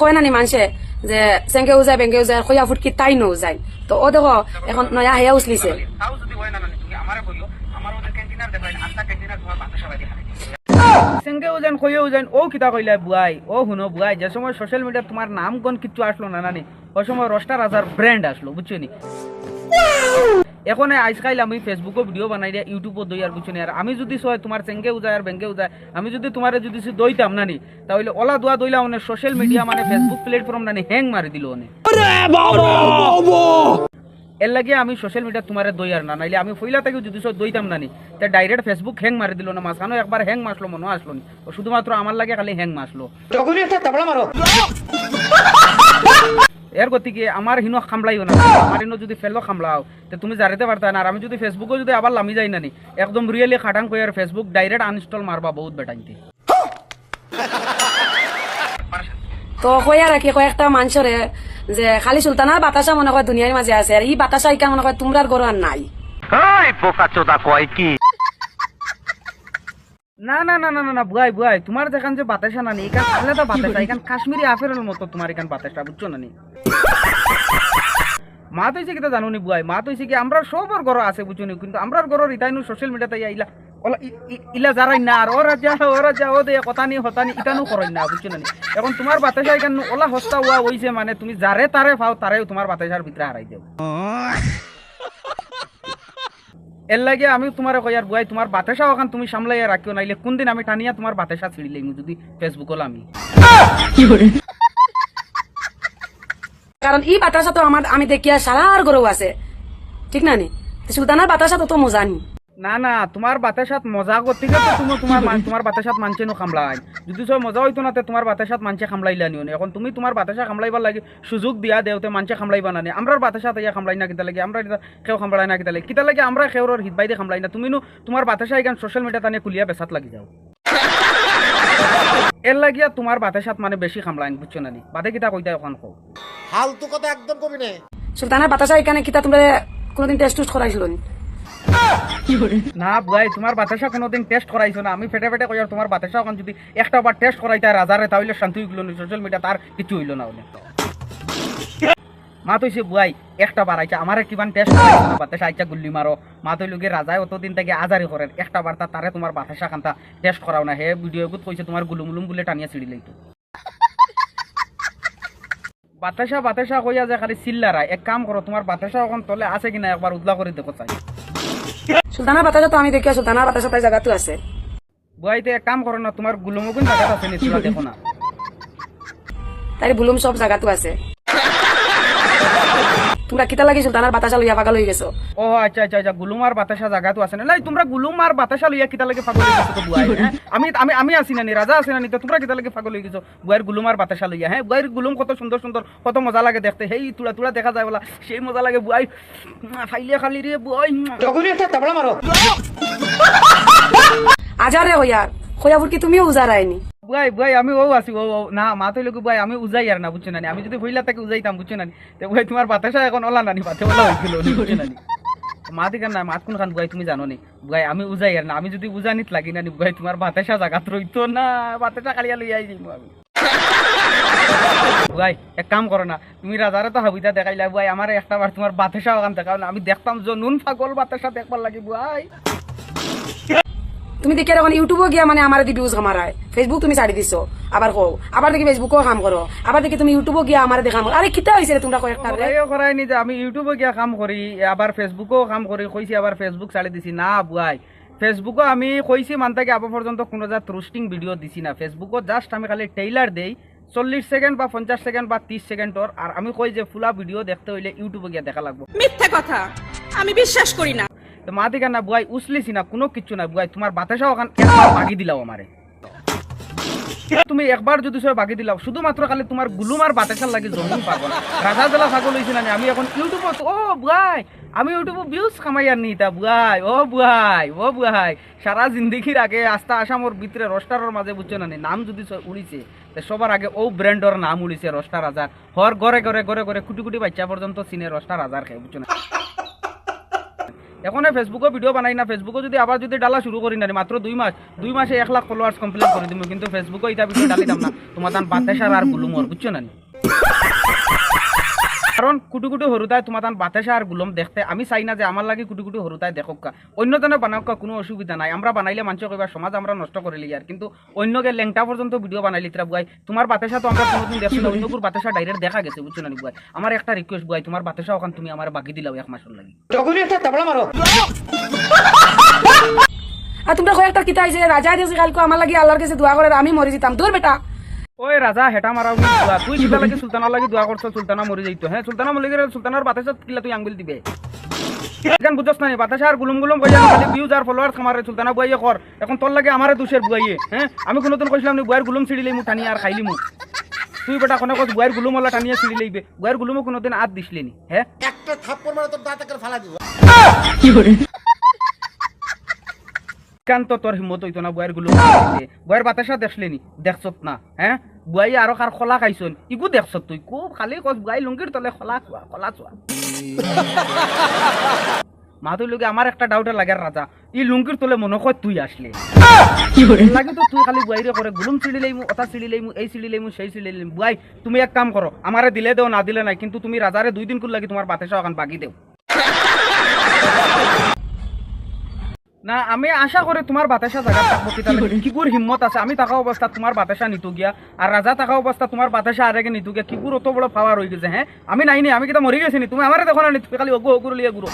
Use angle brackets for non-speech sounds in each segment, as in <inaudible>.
কয় না নি মানুষে যে চেঙ্গেও যায় বেঙ্গেও যায় খয়া ফুটকি তাই নও যায় তো ও দেখো এখন নয়া হেয়া উচলিছে হয় না না সেঙ্গেও যেন কইও যেন ও কিতা কইলা বুয়াই ও হুনো বুয়াই যে সময় সোশ্যাল মিডিয়া তোমার নাম কোন কিচ্ছু আসলো না নানি ওই সময় রস্টার রাজার ব্র্যান্ড আসলো বুঝছ নি এখন আজকাল আমি ফেসবুকও ভিডিও বানাই দিয়া ইউটিউবও দই আর বুঝছ নি আর আমি যদি সয় তোমার চেঙ্গেও যায় আর বেঙ্গেও যায় আমি যদি তোমার যদি দইতাম নানি, তাহলে ওলা দোয়া দইলা মানে সোশ্যাল মিডিয়া মানে ফেসবুক প্ল্যাটফর্ম নানি হ্যাং মারি দিল অনে এর লাগে আমি সোশ্যাল মিডিয়া তোমার দই আর না, নাইলে আমি ফইলা থেকে যদি সব দইতাম নানি, তে ডাইরেক্ট ফেসবুক হ্যাং মারি দিল না মাঝখানে একবার হ্যাং মাসলো মনে আসলো নি। শুধুমাত্র আমার লাগে খালি হ্যাং মাসলো এর গতিকে আমার হিনো খামলাইও না। আমার হিনো যদি ফেলো খামলাও তো তুমি জারিতে পারতা না। আর আমি যদি ফেসবুকে যদি আবার লামি যাই নানি একদম রিয়েলি খাটাং কই আর ফেসবুক ডাইরেক্ট আনইনস্টল মারবা বহুত বেটাইতে তো কয়া রাখি কয়েকটা মানুষরে যে খালি সুলতানার বাতাসা মনে হয় দুনিয়ার মাঝে আছে আর এই বাতাসা ইকা মনে হয় তোমরার গরু আর নাই বোকা চোদা কয় কি? না না না না না না বুয়াই বুয়াই তোমার যেখান যে বাতাসা নানি এখান আলাদা বাতাসা এখান কাশ্মীরি আফেরের মতো তোমার এখান বাতাসা বুঝছ নানি মা তো হইছে কিতা জানো নি বুয়াই? মা তো হইছে কি আমরা সবার ঘর আছে বুঝছ নি? কিন্তু আমরার ঘরের ইতাইনু সোশ্যাল মিডিয়াতে ইলা ওলা ইলা যারাই না আর ওরা যা ওরা যা ও দে কথা নি হতা নি ইতানু করই না বুঝছ নানি এখন তোমার বাতাসা এখান ওলা হস্তা হওয়া হইছে মানে তুমি যারে তারে পাও তারে তোমার বাতাসার ভিতরে হারাই দেও। এর লাগে আমি তোমার কয়ার বুয়াই, তোমার বাতাসা ওখান তুমি সামলাইয়া রাখিও, নাইলে কোন দিন আমি টানিয়া তোমার বাতাসা ছিড়ি লাইমু যদি ফেসবুক হল আমি। কারণ এই বাতাসা তো আমার আমি দেখিয়া সারার গরু আছে। ঠিক না নি? সুলতানার বাতাসা তো তো মজা নি না না তোমার বাতাসাত মজা করতে গেলে তো তুমি তোমার মান- তোমার বাতাসাত মানছে নো খামলাই। যদি সব মজা হইতো না তে তোমার বাতাসাত মানছে খামলাইলা নিও এখন তুমি তোমার বাতাসা খামলাইবার লাগে সুযোগ দিয়া দেওতে মানছে খামলাইবা না নি। আমরার বাতাসাত ইয়া খামলাই না কিতা লাগে আমরা কেউ খামলাই না কিতা লাগে। কিতা লাগে আমরা কেউর হিত বাইদে খামলাই না। তুমি নো তোমার বাতাসা এখান সোশ্যাল মিডিয়া টানে কুলিয়া বেসাত লাগি যাও। এর লাগিয়া তোমার বাতাসাত মানে বেশি খামলাইন বুঝছ না নি? বাদে কিতা কইতা ওখান কও। ফালতু কথা একদম কবি নে? সুলতানার বাতাসা এখানে কিতা তোমরা কোনোদিন টেস্ট টুস্ট করাইছিল নি না বুয়াই তোমার বাতাসা কোনোদিন টেস্ট করাইছো না। আমি ফেটে ফেটে কই আর তোমার বাতাসা এখন যদি একটা বার টেস্ট করাইতে রাজারে, তাহলে শান্তি হইগুলো সোশ্যাল মিডিয়া তার কিছু হইল না ওনে। মা তৈছে বুয়াই একটা বার আইছা আমারে কিমান টেস্ট না বাতাসা আইছা গুল্লি মারো। মা তৈ রাজায় অতদিন থেকে আজারি করেন, একটা বার তারে তোমার বাতাসা কান্তা টেস্ট করাও না। হে ভিডিও গুত কইছে, তোমার গুলুমুলুম বলে টানিয়া ছিড়ি লাইতো বাতাসা বাতাসা কইয়া যে খালি চিল্লারা। এক কাম করো, তোমার বাতাসা এখন তলে আছে কিনা একবার উদলা করে দেখো চাই। সুলতানার বাতাসা তো আমি দেখি সুলতানা বাতাসা তাই জায়গাতো আছে। বুয়াইতে এক কাম করো না তোমার গুলুমুগুন জায়গা আছে দেখো না। তাই বুলুম সব জায়গাতো আছে। তোমরা কিতা লাগি সুলতানার বাতাসা লইয়া পাগল হয়ে গেছো। ও আচ্ছা আচ্ছা আচ্ছা গুলুমার বাতাসা জায়গা তো আছে না? লাই তোমরা গুলুমার বাতাসা লইয়া কিতা লাগে পাগল হয়ে গেছো তো বুয়াই? আমি আমি আমি আছি না নি? রাজা আছি না নি? তো তোমরা কিতা লাগে পাগল হয়ে গেছো? বুয়াইর গুলুমার বাতাসা লইয়া হ্যাঁ বুয়াইর গুলুম কত সুন্দর সুন্দর কত মজা লাগে দেখতে। হেই তুলা তুলা দেখা যায় বলা সেই মজা লাগে বুয়াই উম, ফাইলে খালি রে বুয়াই। তখনই একটা তাবলা মারো আজারে হইয়ার হইয়া ফুটকি তুমিও উজারায়নি বুয়াই বুয়াই আমি ও আছি ও না মা তৈলে বুয়াই আমি উজাই আর না বুঝছ নানি আমি যদি ভইলা তাকে উজাইতাম বুঝছ না? তো বুয়াই তোমার বাতাসা এখন ওলা নানি বাতে ওলা হইছিল নি, বুঝছ না নি? মা দিকে না মাত কোন খান বুয়াই তুমি জানো নি বুয়াই আমি উজাই আর না আমি যদি উজানিত লাগি না বুয়াই তোমার বাতাসা জাগাত রইতো না বাতাসা কালিয়া লই আই দিম আমি বুয়াই এক কাম করো না তুমি রাজারে তো হাবিতা দেখাইলা বুয়াই আমার একটা বার তোমার বাতাসা ওখান দেখাও না আমি দেখতাম যে নুন ফাগল বাতাসা দেখবার লাগি বুয়াই তুমি দেখি এখন ইউটিউবও গিয়া মানে আমার দি ভিউজ কামারায় ফেসবুক তুমি ছাড়ি দিছো। আবার কও আবার দেখি ফেসবুকও কাম করো আবার দেখি তুমি ইউটিউবও গিয়া আমার দেখা আরে কিতা হয়েছে রে তোমরা কয়েকটা করাই নি যে আমি ইউটিউবে গিয়া কাম করি আবার ফেসবুকও কাম করি কইছি আবার ফেসবুক চালি দিছি। না বুয়াই ফেসবুকও আমি কইছি মানতাকে আবার পর্যন্ত কোনো যা রোস্টিং ভিডিও দিছি না। ফেসবুকও জাস্ট আমি খালি টেইলার দেই চল্লিশ সেকেন্ড বা পঞ্চাশ সেকেন্ড বা ত্রিশ সেকেন্ডর আর আমি কই যে ফুলা ভিডিও দেখতে হইলে ইউটিউবে গিয়া দেখা লাগবো। মিথ্যে কথা। আমি বিশ্বাস করি না। তো মা দিকে না বুয়াই উসলিছি না, কোনো কিচ্ছু না বুয়াই। তোমার বাতাসা ওখান বাগি দিলাও আমারে? তুমি একবার যদি সব বাগি দিলাও, শুধুমাত্র খালি তোমার গুলুমার বাতাসার লাগে জমিন রাজা জেলা ছাগল হয়েছিল আমি এখন ইউটিউবত ও বুয়াই, আমি কামাই আর নি তা বুয়াই, ও বুয়াই ও বুয়াই। সারা জিন্দগির আগে আস্তা আসামর ভিতরে রস্টারের মাঝে বুঝছ না নাম যদি উড়িছে সবার আগে ও ব্র্যান্ডর নাম উড়িছে রস্টার রাজার হর ঘরে ঘরে ঘরে ঘরে কুটি কুটি বাচ্চা পর্যন্ত চিনে রস্টার রাজার খেয়ে বুঝছ না? এখন ফেসবুকে ভিডিও বানাই না ফেসবুকে যদি আবার যদি ডালা শুরু করি না মাত্র দুই মাস, দুই মাসে এক লাখ ফলোয়ার্স কমপ্লিট করে দিব কিন্তু ফেসবুকে এটা ভিডিও ডালি দাম না তোমার বাতাসার আর গুলুমর, বুঝছ নি? কারণ কুটু কুটু হরুতায় তোমার তান বাতাসা আর গুলম দেখতে। আমি চাই না যে আমার লাগে কুটু কুটু হরুতায় দেখক অন্যজনে বানাওক কোনো অসুবিধা নাই। আমরা বানাইলে মানুষ কইবা সমাজ আমরা নষ্ট করে লিই আর কিন্তু অন্যকে লেংটা পর্যন্ত ভিডিও বানাইলি তারা বুয়াই তোমার বাতাসা তো আমরা কোনোদিন দেখছি না। অন্যকুর বাতাসা ডাইরেক্ট দেখা গেছে বুঝছ না বুয়াই আমার একটা রিকোয়েস্ট বুয়াই তোমার বাতাসা ওখান তুমি আমার বাকি দিলাও এক মাসের লাগি। আর তোমরা কয়েকটা কিতা হয়েছে রাজা দিয়েছে কালকে আমার লাগে আল্লাহর কাছে দোয়া করে আমি মরে যেতাম দূর বেটা। ওই রাজা হেটা মারা তুই কিতা লাগে সুলতানার লাগে দোয়া করছ সুলতানা মরে যাইতো। হ্যাঁ সুলতানা মরে গেলে সুলতানার বাতাসা কিলা তুই আঙ্গুল দিবে। এখন বুঝছ না বাতাসা আর গুলুম গুলুম কইয়া খালি ভিউজ আর ফলোয়ার্স আমারে সুলতানা বুয়াইয়ে কর এখন তোর লাগে আমারে দুশের বুয়াইয়ে হ্যাঁ আমি কোনোদিন কইছিলাম নি বুয়ার গুলুম ছিড়ি লইমু টানি আর খাইলি মু তুই বেটা কোনে কস বুয়ার গুলুম ওলা টানিয়ে ছিড়ি লইবে বুয়ার গুলুমও কোনোদিন আদ দিসলি নি হ্যাঁ একটা থাপ্পড় মারে তোর দাঁতে করে ফালা দিব। কান তো তোর হিম্মত হইতো না বুয়ার গুলুম বুয়ার বাতাসা দেখলি নি দেখছত না হ্যাঁ বুয়াই আরও কার খোলা খাইছন ইগু দেখছত তুই? খুব খালি কস বুয়াই লুঙ্গির তলে খোলা চোয়া খোলা চোয়া <laughs> মাতুই লগে আমার একটা ডাউটে লাগে রাজা ই লুঙ্গির তলে মনে হয় তুই আসলে। লাগে তো তুই খালি বুয়াইরে করে গুলুম চিড়ি লাইমু ওটা চিড়ি লাইমু এই চিড়ি লাইমু সেই চিড়ি লাইমু বুয়াই তুমি এক কাম করো আমারে দিলে দেও না দিলে নাই কিন্তু তুমি রাজারে দুই দিন কুল লাগি তোমার বাতাসা ওখান বাকি দেও। না আমি আশা করি তোমার বাতাসা জায়গা থাকব লাগি কিগুর হিম্মত আছে? আমি থাকা অবস্থা তোমার বাতাসা নিতু গিয়া আর রাজা থাকা অবস্থা তোমার বাতাসা আরেগে নিতু গিয়া কিগুর অত বড় পাওয়ার হয়ে গেছে হ্যাঁ আমি নাই নি আমি কিতা মরি গেছি নি? তুমি আমারে দেখো না? তুমি খালি অগু অগুর লিয়ে গুরু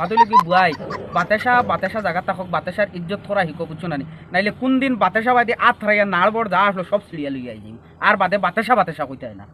মাতুলি কি বুয়াই বাতাসা বাতাসা জায়গা থাকক বাতাসার ইজ্জত করা শিকো বুঝছ না নি? নাইলে কোন দিন বাতাসা বাদে আত হারাইয়া নাড় বড় যা আসলো সব সিরিয়াল লইয়া যাই আর বাদে বাতাসা বাতাসা কইতে না।